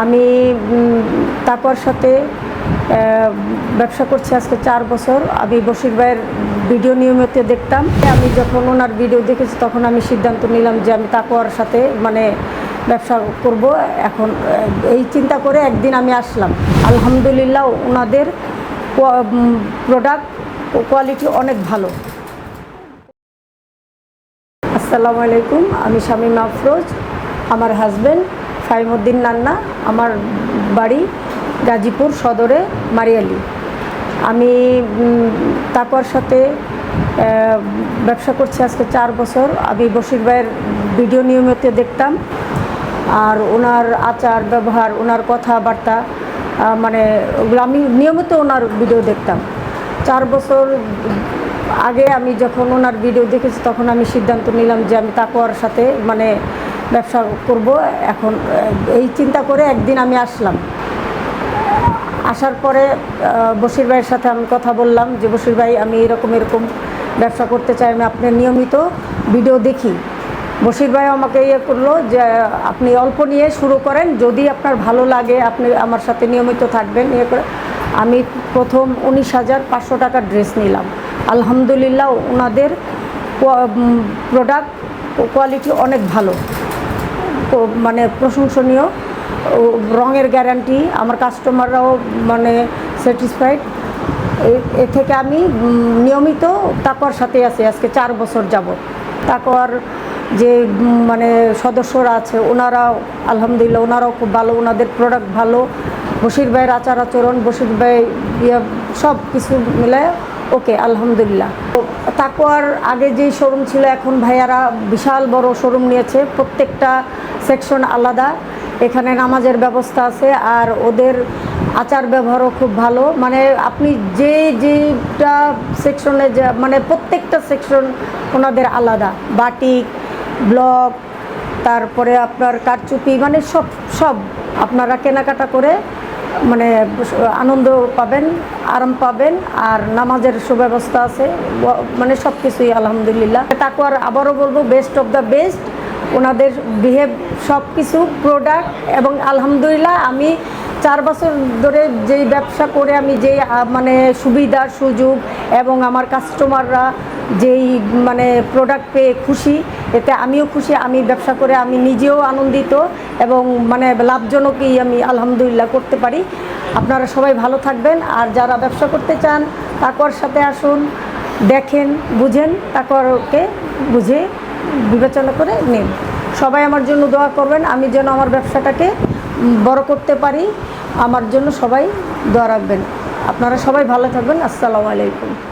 আমি তাকওয়ার সাথে ব্যবসা করছি আজকে চার বছর। আমি বশির ভাইয়ের ভিডিও নিয়মিত দেখতাম। আমি যখন ওনার ভিডিও দেখেছি, তখন আমি সিদ্ধান্ত নিলাম যে আমি তাকওয়ার সাথে মানে ব্যবসা করব। এখন এই চিন্তা করে একদিন আমি আসলাম। আলহামদুলিল্লাহ, ওনাদের প্রোডাক্ট কোয়ালিটি অনেক ভালো। আসসালামু আলাইকুম, আমি শামীম আফরোজ, আমার হাজব্যান্ড ফাইমুদ্দিন নান্না, আমার বাড়ি গাজীপুর সদরে মারিয়ালি। আমি তারপর সাথে ব্যবসা করছি আজকে চার বছর। আমি বশির ভাইয়ের ভিডিও নিয়মিত দেখতাম। আর ওনার আচার, ব্যবহার, ওনার কথাবার্তা মানে ওগুলো আমি নিয়মিত ওনার ভিডিও দেখতাম। চার বছর আগে আমি যখন ওনার ভিডিও দেখেছি, তখন আমি সিদ্ধান্ত নিলাম যে আমি তাকওয়ার সাথে মানে ব্যবসা করব। এখন এই চিন্তা করে একদিন আমি আসলাম। আসার পরে বশির ভাইয়ের সাথে আমি কথা বললাম যে, বশির ভাই, আমি এরকম এরকম ব্যবসা করতে চাই, আমি আপনার নিয়মিত ভিডিও দেখি। বশির ভাই আমাকে ইয়ে করল যে, আপনি অল্প নিয়ে শুরু করেন, যদি আপনার ভালো লাগে, আপনি আমার সাথে নিয়মিত থাকবেন। ইয়ে করে আমি প্রথম উনিশ হাজার পাঁচশো টাকার ড্রেস নিলাম। আলহামদুলিল্লাহ, ওনাদের প্রোডাক্ট কোয়ালিটি অনেক ভালো। মানে প্রশংসনীয় রঙের গ্যারান্টি, আমার কাস্টমাররাও মানে স্যাটিসফাইড এ থেকে আমি নিয়মিত তাকওয়ার সাথে আছি, আজকে চার বছর যাব তাকওয়ার যে মানে সদস্যরা আছে, ওনারাও, আলহামদুলিল্লাহ, ওনারাও খুব ভালো, ওনাদের প্রোডাক্ট ভালো। বশির ভাইয়ের আচার আচরণ, বশির ভাই ইয়ে সব কিছু মিলে ওকে, আলহামদুলিল্লাহ। তাকওয়ার আগে যেই শোরুম ছিল, এখন ভাইয়ারা বিশাল বড় শোরুম নিয়েছে। প্রত্যেকটা সেকশন আলাদা। এখানে নামাজের ব্যবস্থা আছে আর ওদের আচার ব্যবহারও খুব ভালো। মানে আপনি যে যেটা সেকশনে মানে প্রত্যেকটা সেকশন ওনাদের আলাদা। বাটিক ব্লক, তারপরে আপনার কারচুপি মানে সব সব আপনারা কেনাকাটা করে মানে আনন্দ পাবেন, আরাম পাবেন, আর নামাজের সুব্যবস্থা আছে। মানে সব কিছুই আলহামদুলিল্লাহ। তারপর আবারও বলব বেস্ট অফ দ্য বেস্ট ওনাদের বিহেভ সব কিছু প্রোডাক্ট এবং আলহামদুলিল্লাহ আমি চার বছর ধরে যেই ব্যবসা করে আমি যেই মানে সুবিধার সুযোগ এবং আমার কাস্টমাররা যেই মানে প্রোডাক্ট পেয়ে খুশি, এতে আমিও খুশি, আমি ব্যবসা করে আমি নিজেও আনন্দিত এবং মানে লাভজনকই আমি আলহামদুলিল্লাহ করতে পারি। আপনারা সবাই ভালো থাকবেন আর যারা ব্যবসা করতে চান, তাকওয়ার সাথে আসুন, দেখেন, বুঝেন, তাকওয়ারকে বুঝে বিবেচনা করে নিন। সবাই আমার জন্য দোয়া করবেন, আমি যেন আমার ব্যবসাটাকে বড় করতে পারি। আমার জন্য সবাই দোয়া রাখবেন। আপনারা সবাই ভালো থাকবেন। আসসালামু আলাইকুম।